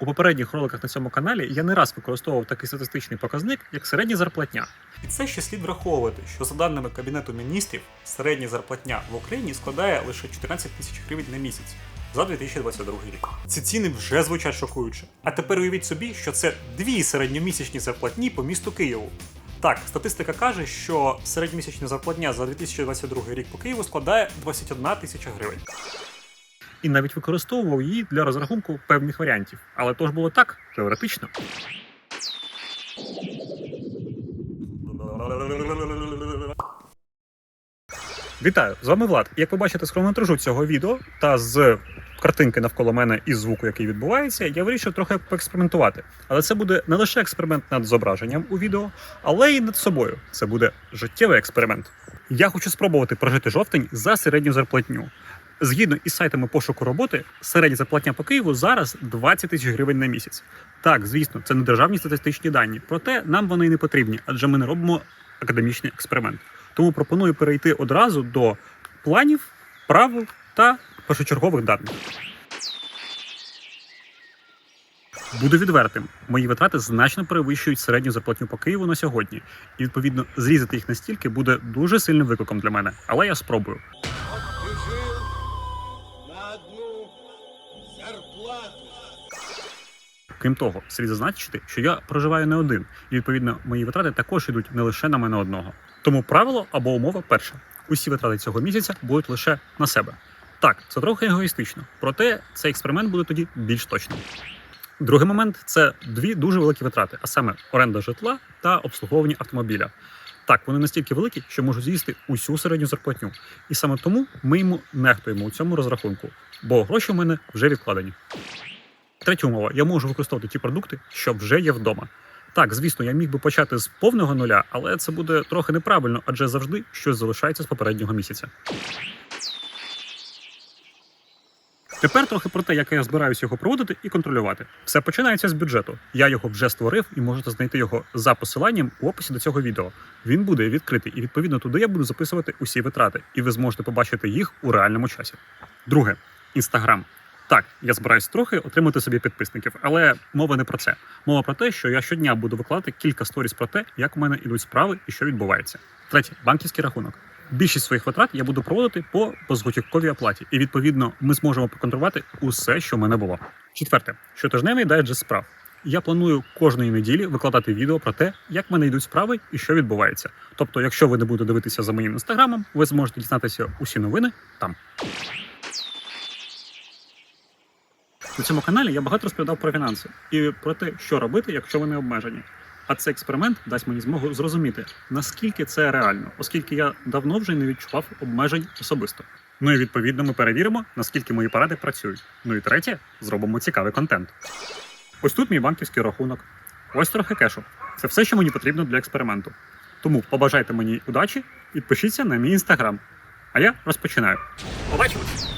У попередніх роликах на цьому каналі я не раз використовував такий статистичний показник, як середня зарплатня. І це ще слід враховувати, що за даними Кабінету міністрів, середня зарплатня в Україні складає лише 14 тисяч гривень на місяць за 2022 рік. Ці ціни вже звучать шокуюче. А тепер уявіть собі, що це дві середньомісячні зарплатні по місту Києву. Так, статистика каже, що середньомісячна зарплатня за 2022 рік по Києву складає 21 тисяча гривень. І навіть використовував її для розрахунку певних варіантів. Але то ж було так, теоретично. Вітаю! З вами Влад. Як ви бачите з хронометражу цього відео та з картинки навколо мене і звуку, який відбувається, я вирішив трохи поекспериментувати. Але це буде не лише експеримент над зображенням у відео, але й над собою. Це буде життєвий експеримент. Я хочу спробувати прожити жовтень за середню зарплатню. Згідно із сайтами пошуку роботи, середня зарплатня по Києву зараз 20 тисяч гривень на місяць. Так, звісно, це не державні статистичні дані, проте нам вони й не потрібні, адже ми не робимо академічний експеримент. Тому пропоную перейти одразу до планів, правил та першочергових даних. Буду відвертим, мої витрати значно перевищують середню зарплатню по Києву на сьогодні, і відповідно зрізати їх настільки буде дуже сильним викликом для мене, але я спробую. Крім того, слід зазначити, що я проживаю не один, і відповідно мої витрати також йдуть не лише на мене одного. Тому правило або умова перша: усі витрати цього місяця будуть лише на себе. Так, це трохи егоїстично, проте цей експеримент буде тоді більш точним. Другий момент це дві дуже великі витрати, а саме оренда житла та обслуговування автомобіля. Так, вони настільки великі, що можуть з'їсти усю середню зарплатню. І саме тому ми йому нехтуємо у цьому розрахунку, бо гроші у мене вже відкладені. Третя умова: я можу використовувати ті продукти, що вже є вдома. Так, звісно, я міг би почати з повного нуля, але це буде трохи неправильно, адже завжди щось залишається з попереднього місяця. Тепер трохи про те, як я збираюся його проводити і контролювати. Все починається з бюджету. Я його вже створив і можете знайти його за посиланням у описі до цього відео. Він буде відкритий, і відповідно туди я буду записувати усі витрати, і ви зможете побачити їх у реальному часі. Друге інстаграм. Так, я збираюсь трохи отримати собі підписників, але мова не про це. Мова про те, що я щодня буду викладати кілька сторіс про те, як у мене ідуть справи і що відбувається. Третє банківський рахунок. Більшість своїх витрат я буду проводити по безготівковій оплаті, і відповідно ми зможемо проконтролювати усе, що в мене було. Четверте, щотижневий дайджест справ. Я планую кожної неділі викладати відео про те, як в мене йдуть справи і що відбувається. Тобто, якщо ви не будете дивитися за моїм інстаграмом, ви зможете дізнатися усі новини там. На цьому каналі я багато розповідав про фінанси і про те, що робити, якщо вони обмежені. А цей експеримент дасть мені змогу зрозуміти, наскільки це реально, оскільки я давно вже не відчував обмежень особисто. Ну і відповідно ми перевіримо, наскільки мої поради працюють. Ну і третє, зробимо цікавий контент. Ось тут мій банківський рахунок. Ось трохи кешу. Це все, що мені потрібно для експерименту. Тому побажайте мені удачі, підпишіться на мій інстаграм. А я розпочинаю. Побачимось!